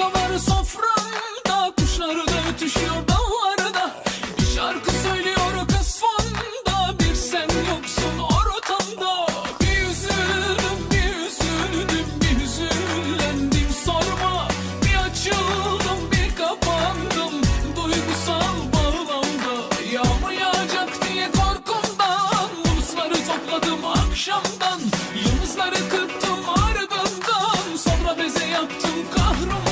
kabarı soframda Kuşlar da ötüşüyor dağlarda. Bir şarkı söylüyor o Bir sen yoksun ortamda. Bir üzüldüm bir üzüldüm bir üzüldüm sorma. Bir açıldım bir kapandım Duygusal bağlamda. Yağmur yağacak diye korkumdan Bulutları topladım akşamdan. Yıldızları kırptım ardından Sonra beze yaptım kahraman